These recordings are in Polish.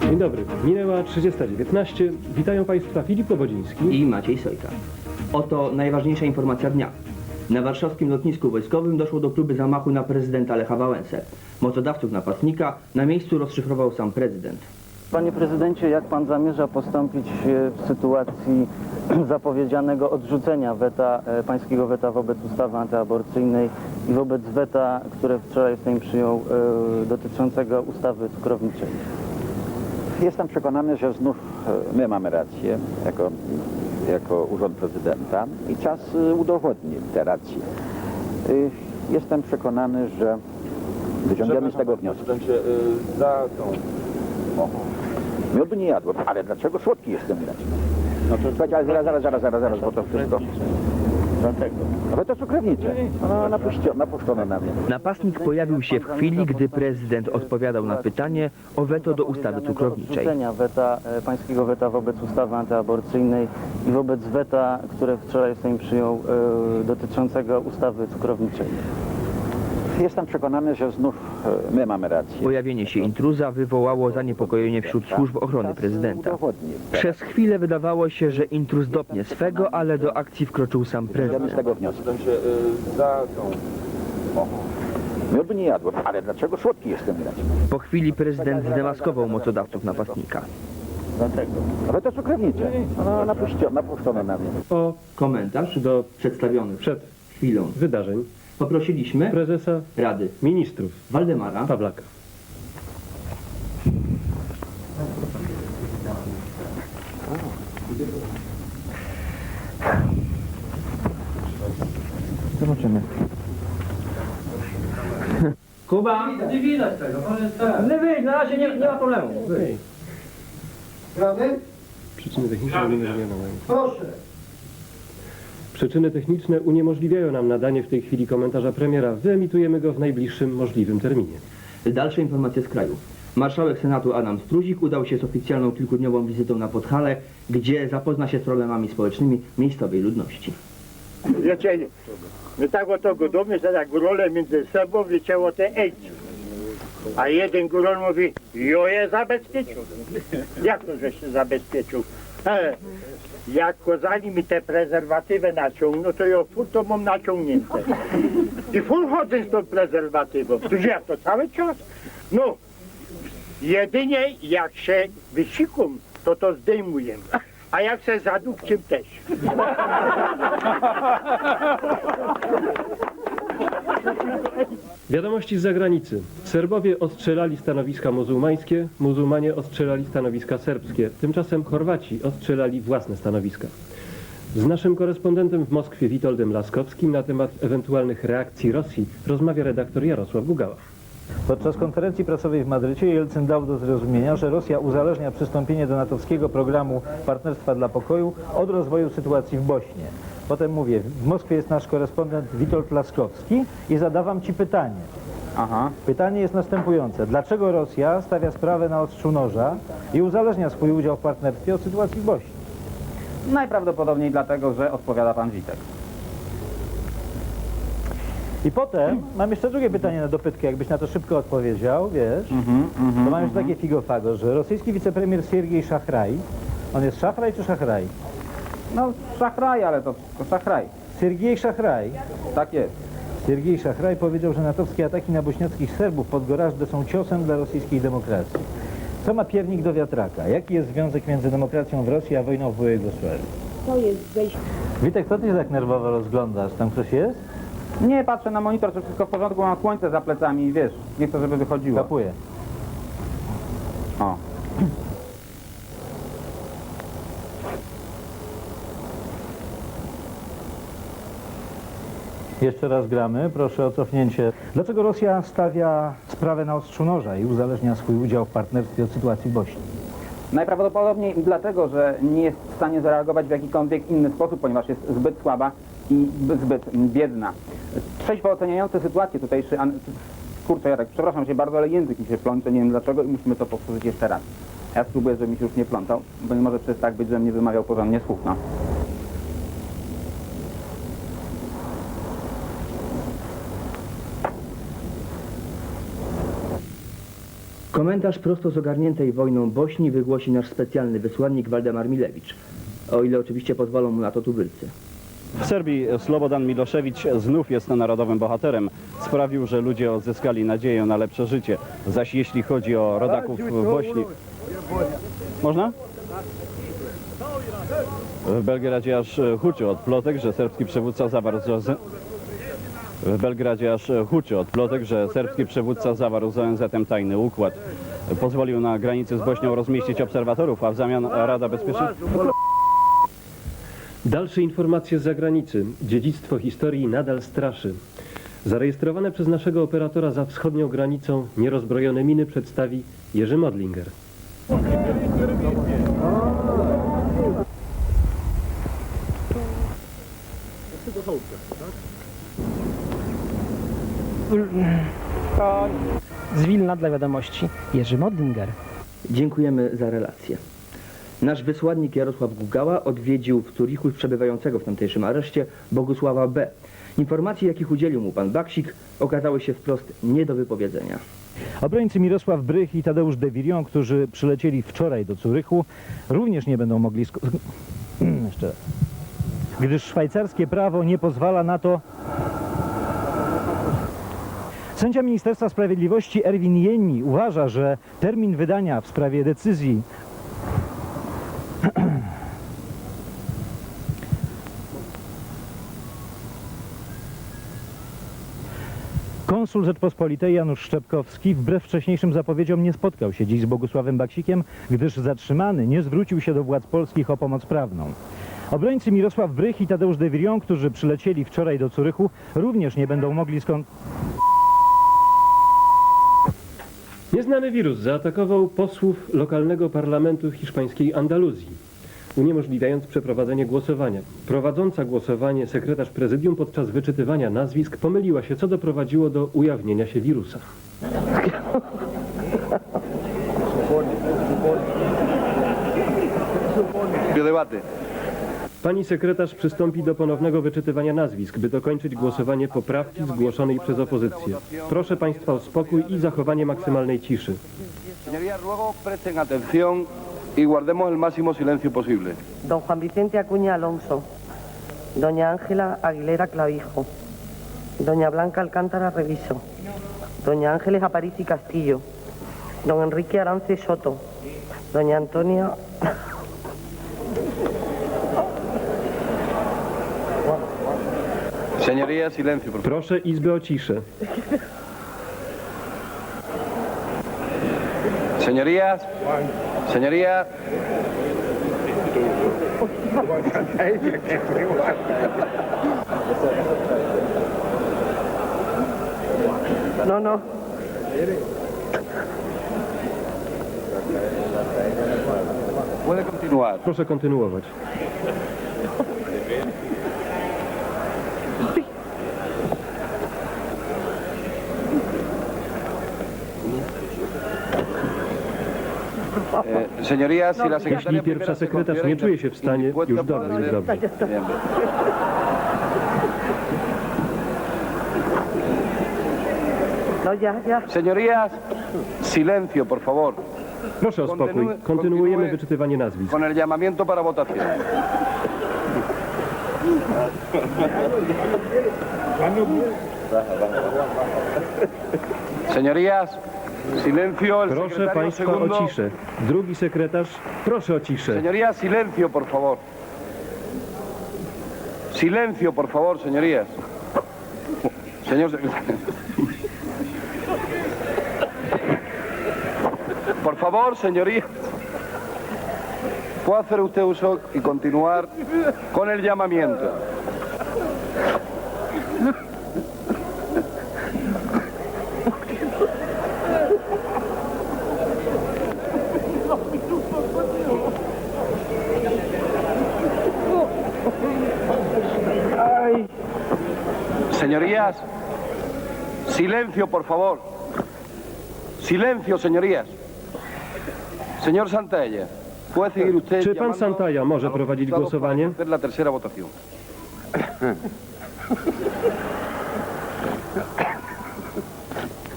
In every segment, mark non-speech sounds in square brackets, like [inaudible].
Dzień dobry. Minęła 30.19. Witają Państwa Filip Lobodziński. i Maciej Sojka. Oto najważniejsza informacja dnia. Na warszawskim lotnisku wojskowym doszło do próby zamachu na prezydenta Lecha Wałęsę. Mocodawców napastnika na miejscu rozszyfrował sam prezydent. Panie prezydencie, jak pan zamierza postąpić e, w sytuacji [clears throat] zapowiedzianego odrzucenia weta, e, pańskiego weta wobec ustawy antyaborcyjnej i wobec weta, które wczoraj Sejm przyjął e, dotyczącego ustawy cukrowniczej? Jestem przekonany, że znów my mamy rację jako, jako Urząd Prezydenta i czas udowodni te racje. Jestem przekonany, że wyciągniemy z tego wnioski. za tą. Miodu nie jadłem, ale dlaczego słodki jestem grać? No to słuchajcie, ale zaraz, zaraz, zaraz, zaraz, zaraz, bo to wszystko... Dlatego. Ale to cukrownicze. No, napuścio, napuszczono na mnie. Napastnik pojawił się w chwili, gdy prezydent odpowiadał na pytanie o weto do ustawy cukrowniczej. Odrzucenia weta, e, pańskiego weta wobec ustawy antyaborcyjnej i wobec weta, które wczoraj Sejm przyjął e, dotyczącego ustawy cukrowniczej. Jestem przekonany, że znów e, my mamy rację. Pojawienie się intruza wywołało zaniepokojenie wśród służb ochrony prezydenta. Przez chwilę wydawało się, że intruz dopnie swego, ale do akcji wkroczył sam Wyciągniemy z prezydent. tego wnioski. się za tą. Miodu nie jadłem, ale dlaczego słodki jestem grać? Po chwili prezydent zdemaskował mocodawców napastnika. Dlatego. Ale to cukrownicze. No, napuścio, napuszczono na mnie. O Komentarz do przedstawiony przed chwilą. wydarzeń Poprosiliśmy prezesa Rady Ministrów Waldemara Pawlaka. Zobaczymy. Kuba! Nie widać tego, Nie wyjdź, na razie nie, nie ma problemu. Przyczyny techniczne uniemożliwiają nam. Proszę. Przyczyny techniczne uniemożliwiają nam nadanie w tej chwili komentarza premiera. Wyemitujemy go w najbliższym możliwym terminie. Dalsze informacje z kraju. Marszałek Senatu Adam Struzik udał się z oficjalną kilkudniową wizytą na Podhale, gdzie zapozna się z problemami społecznymi miejscowej ludności. Wiecie, my tak oto godowmy, że tak górole między sobą wiecie o te ejcu. A jeden górol mówi, jo je zabezpieczył. Jak to, że się zabezpieczył? Jak kozali mi te prezerwatywy naciągną, to ja full to mam naciągnięte. I full chodzę z tą prezerwatywą. To jak to cały czas? No, jedynie jak się wysikum, to to zdejmuję. A jak się zadupciem też. [laughs] Wiadomości z zagranicy. Serbowie ostrzelali stanowiska muzułmańskie, muzułmanie ostrzelali stanowiska serbskie. Tymczasem Chorwaci ostrzelali własne stanowiska. Z naszym korespondentem w Moskwie Witoldem Laskowskim na temat ewentualnych reakcji Rosji rozmawia redaktor Jarosław Gugała. Podczas konferencji prasowej w Madrycie Jelcyn dał do zrozumienia, że Rosja uzależnia przystąpienie do natowskiego programu Partnerstwa dla Pokoju od rozwoju sytuacji w Bośni. Potem mówię, w Moskwie jest nasz korespondent Witold Laskowski i zadawam Ci pytanie. Aha. Pytanie jest następujące. Dlaczego Rosja stawia sprawę na ostrzu noża i uzależnia swój udział w partnerstwie od sytuacji w Bośni? Najprawdopodobniej dlatego, że odpowiada pan Witek. I potem mam jeszcze drugie pytanie na dopytkę, jakbyś na to szybko odpowiedział, wiesz? to mam jeszcze takie figofago, że rosyjski wicepremier Siergiej Szachraj, on jest Szachraj czy Szachraj? No, szachraj, ale to, to szachraj. Siergiej Szachraj Tak jest. Siergiej Szachraj powiedział, że natowskie ataki na bośniackich Serbów pod Gorażdę są ciosem dla rosyjskiej demokracji. Co ma piernik do wiatraka? Jaki jest związek między demokracją w Rosji a wojną w Jugosławii? To jest wejście. Witek, co ty się tak nerwowo rozglądasz? Tam ktoś jest? Nie, patrzę na monitor, czy wszystko w porządku, mam słońce za plecami i wiesz, nie chcę, żeby wychodziło. Kapuję. O. Jeszcze raz gramy, proszę o cofnięcie. Dlaczego Rosja stawia sprawę na ostrzu noża i uzależnia swój udział w partnerstwie od sytuacji w Bośni? Najprawdopodobniej dlatego, że nie jest w stanie zareagować w jakikolwiek inny sposób, ponieważ jest zbyt słaba i zbyt biedna. Trzeźwo oceniający sytuację tutejszy... Kurczę, Jarek, przepraszam się bardzo, ale język mi się plącze, nie wiem dlaczego i musimy to powtórzyć jeszcze raz. Ja spróbuję, żeby mi się już nie plątał, bo nie może przecież tak być, żebym nie wymawiał porządnie słów, no. Komentarz prosto z ogarniętej wojną Bośni wygłosi nasz specjalny wysłannik Waldemar Milewicz. O ile oczywiście pozwolą mu na to tubylcy. W Serbii Slobodan Milošević znów jest narodowym bohaterem. Sprawił, że ludzie odzyskali nadzieję na lepsze życie. Zaś jeśli chodzi o rodaków w Bośni... Można? W Belgradzie aż huczy od plotek, że serbski przywódca zawarł z. W Belgradzie aż huczy od plotek, że serbski przywódca zawarł z ONZ-em tajny układ. Pozwolił na granicy z Bośnią rozmieścić obserwatorów, a w zamian Rada Bezpieczeństwa... Dalsze informacje z zagranicy. Dziedzictwo historii nadal straszy. Zarejestrowane przez naszego operatora za wschodnią granicą nierozbrojone miny przedstawi Jerzy Modlinger. Z Wilna dla wiadomości Jerzy Modlinger. Dziękujemy za relację. Nasz wysłannik Jarosław Gugała odwiedził w Zurichu przebywającego w tamtejszym areszcie Bogusława B. Informacje, jakich udzielił mu pan Baksik, okazały się wprost nie do wypowiedzenia. Obrońcy Mirosław Brych i Tadeusz de Virion, którzy przylecieli wczoraj do Curychu, również nie będą mogli... [clears throat] Jeszcze raz. Gdyż szwajcarskie prawo nie pozwala na to... Sędzia Ministerstwa Sprawiedliwości Erwin Jenni uważa, że termin wydania w sprawie decyzji [clears throat] Konsul Rzeczpospolitej Janusz Szczepkowski wbrew wcześniejszym zapowiedziom nie spotkał się dziś z Bogusławem Baksikiem, gdyż zatrzymany nie zwrócił się do władz polskich o pomoc prawną. Obrońcy Mirosław Brych i Tadeusz de Virion, którzy przylecieli wczoraj do Curychu, również nie będą mogli skąd... Nieznany wirus zaatakował posłów lokalnego parlamentu hiszpańskiej Andaluzji, uniemożliwiając przeprowadzenie głosowania. Prowadząca głosowanie sekretarz prezydium podczas wyczytywania nazwisk pomyliła się, co doprowadziło do ujawnienia się wirusa. Pani sekretarz przystąpi do ponownego wyczytywania nazwisk, by dokończyć głosowanie poprawki zgłoszonej przez opozycję. Proszę Państwa o spokój i zachowanie maksymalnej ciszy. Señorías, ruego presten atención y guardemos el máximo silencio posible. Don Juan Vicente Acuña Alonso, Doña Ángela Aguilera Clavijo, Doña Blanca Alcántara Reviso, Doña Ángeles Aparici Castillo, Don Enrique Arance Soto, Doña Antonia Señorías, silencio, por favor. Proszę Izbę o ciszę. Señorías, señorías, No, no. puede continuar. Proszę kontynuować. Eh, señorías, si la Jeśli secretaria pierwsza primera se sekretarz considera nie czuje się w stanie, już już hacer- dobrze. No, ya, ya. Señorías, silencio, por favor, Proszę o spokój. Kontynuujemy wyczytywanie nazwisk. con el llamamiento para votación. Señorías, silencio. El Proszę secretario Państwa segundo. o ciszę. Drugi sekretarz, proszę o ciszę. Señorías, silencio, por favor. Silencio, por favor, señorías. Señor secretario. Por favor, señorías. ¿Puede hacer usted uso y continuar con el llamamiento? Señorías, silencio, por favor. Silencio, señorías. Señor Santella, ¿puede seguir usted Czy pan Santalla może prowadzić głosowanie? la tercera votación?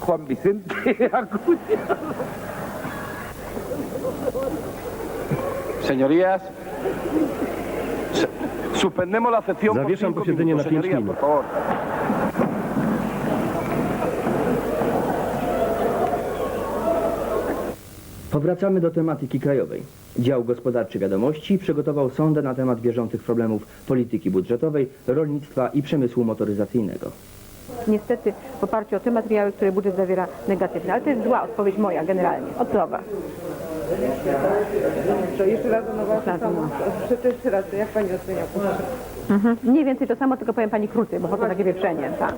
Juan Vicente Acuña. Señorías, se- suspendemos la sesión por Zawieszam posiedzenie na pięć Señorías, minut. por favor. Powracamy do tematyki krajowej. Dział Gospodarczy Wiadomości przygotował sondę na temat bieżących problemów polityki budżetowej, rolnictwa i przemysłu motoryzacyjnego. Niestety w oparciu o te materiały, które budżet zawiera negatywne, ale to jest zła odpowiedź moja generalnie, odlowa. To jeszcze raz na was jeszcze raz, jak pani ocenia? Mhm. Mniej więcej to samo, tylko powiem pani krócej, bo po to takie wieprzenie. Tak.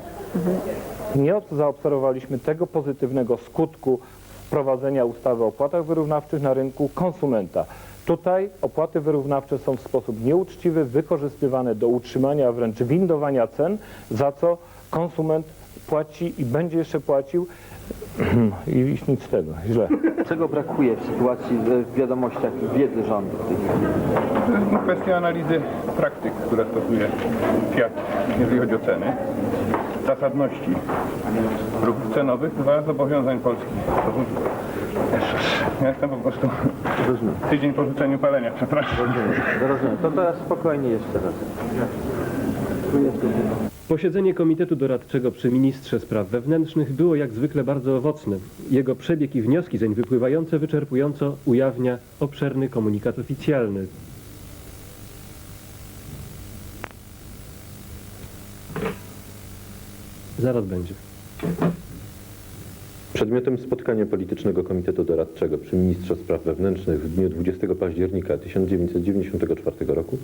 Nie zaobserwowaliśmy tego pozytywnego skutku wprowadzenia ustawy o opłatach wyrównawczych na rynku konsumenta. Tutaj opłaty wyrównawcze są w sposób nieuczciwy wykorzystywane do utrzymania, a wręcz windowania cen, za co konsument płaci i będzie jeszcze płacił [clears throat] i nic z tego, źle. Czego brakuje w sytuacji w wiadomościach wiedzy rządu? w tej chwili? To jest kwestia analizy praktyk, które stosuje Fiat, jeżeli chodzi o ceny, zasadności ruchów cenowych, dwa zobowiązań Polski. Ja jestem po prostu tydzień po rzuceniu palenia, przepraszam. Rozumiem. To teraz spokojnie jeszcze raz. Posiedzenie Komitetu Doradczego przy Ministrze Spraw Wewnętrznych było jak zwykle bardzo owocne. Jego przebieg i wnioski zeń wypływające wyczerpująco ujawnia obszerny komunikat oficjalny. Zaraz będzie. Przedmiotem spotkania Politycznego Komitetu Doradczego przy Ministrze Spraw Wewnętrznych w dniu 20 października 1994 roku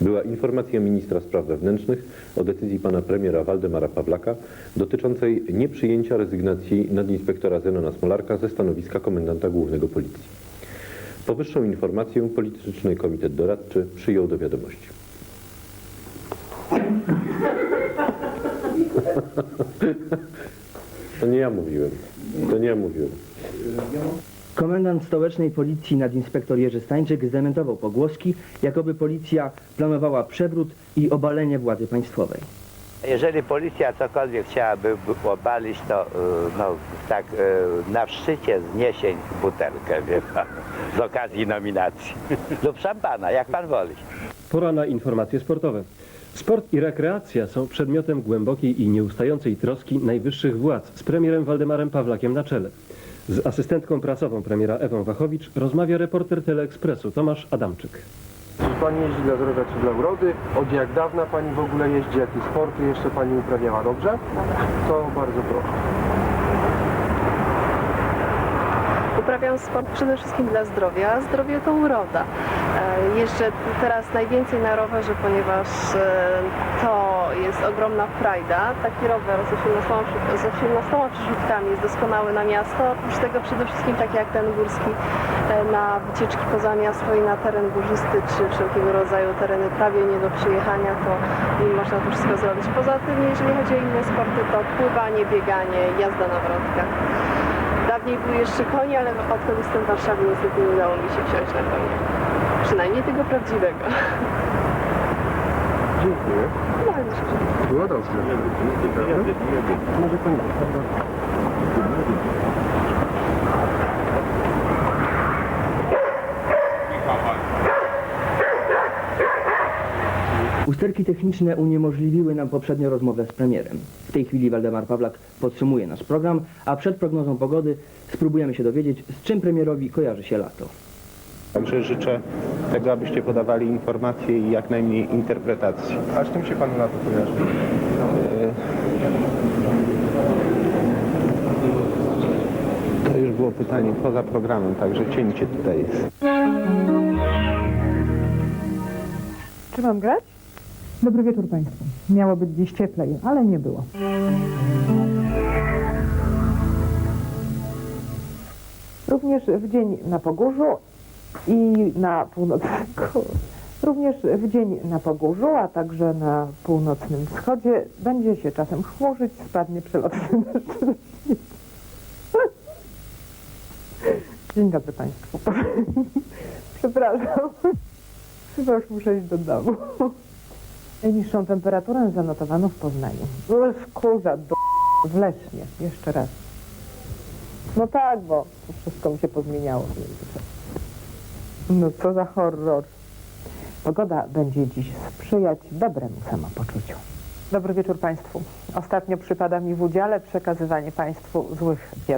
była informacja Ministra Spraw Wewnętrznych o decyzji pana premiera Waldemara Pawlaka dotyczącej nieprzyjęcia rezygnacji nadinspektora Zenona Smolarka ze stanowiska komendanta głównego Policji. Powyższą informację Polityczny Komitet Doradczy przyjął do wiadomości. To nie ja mówiłem. To nie ja mówiłem. Komendant stołecznej policji nadinspektor Jerzy Stańczyk zdementował pogłoski, jakoby policja planowała przewrót i obalenie władzy państwowej. Jeżeli policja cokolwiek chciałaby obalić, to y, no, tak y, na szczycie zniesień butelkę, wie pan, z okazji nominacji. [laughs] Lub szampana, jak pan woli. Pora na informacje sportowe. Sport i rekreacja są przedmiotem głębokiej i nieustającej troski najwyższych władz z premierem Waldemarem Pawlakiem na czele. Z asystentką prasową premiera Ewą Wachowicz rozmawia reporter Teleekspresu Tomasz Adamczyk. Czy pani jeździ dla zdrowia czy dla urody? Od jak dawna pani w ogóle jeździ? Jakie sporty jeszcze pani uprawiała? Dobrze? To bardzo proszę. Uprawiam sport przede wszystkim dla zdrowia, a zdrowie to uroda. E, Jeżdżę teraz najwięcej na rowerze, ponieważ e, to jest ogromna frajda. Taki rower z 18, przy- z 18 przyrzutkami jest doskonały na miasto. Oprócz tego przede wszystkim takie jak ten górski e, na wycieczki poza miasto i na teren górzysty czy wszelkiego rodzaju tereny prawie nie do przyjechania, to można to wszystko zrobić. Poza tym, jeżeli chodzi o inne sporty, to pływanie, bieganie, jazda na wrotkach. Dawniej były jeszcze konie, ale odkąd jestem w Warszawie niestety nie udało mi się wsiąść na konia. Przynajmniej tego prawdziwego. Dziękuję. Się Było dobrze. Może pani Usterki techniczne uniemożliwiły nam poprzednio rozmowę z premierem. W tej chwili Waldemar Pawlak podsumuje nasz program, a przed prognozą pogody spróbujemy się dowiedzieć, z czym premierowi kojarzy się lato. Także życzę tego, abyście podawali informacje i jak najmniej interpretacji. A z czym się panu na to kojarzy? To już było pytanie poza programem, także cięcie tutaj jest. Czy mam grać? Dobry wieczór Państwu. Miało być dziś cieplej, ale nie było. Również w dzień na Pogórzu i na północnym... [laughs] Również w dzień na Pogórzu, a także na północnym wschodzie będzie się czasem chmurzyć, spadnie przelotny deszcz. [laughs] Dzień dobry Państwu. [laughs] Przepraszam. Chyba już muszę iść do domu. Najniższą temperaturę zanotowano w Poznaniu. Skórza, do... w Lesznie. Jeszcze raz. No tak, bo wszystko mi się pozmieniało. w. No co za horror. Pogoda będzie dziś sprzyjać dobremu samopoczuciu. Dobry wieczór Państwu. Ostatnio przypada mi w udziale przekazywanie Państwu złych wiadomości.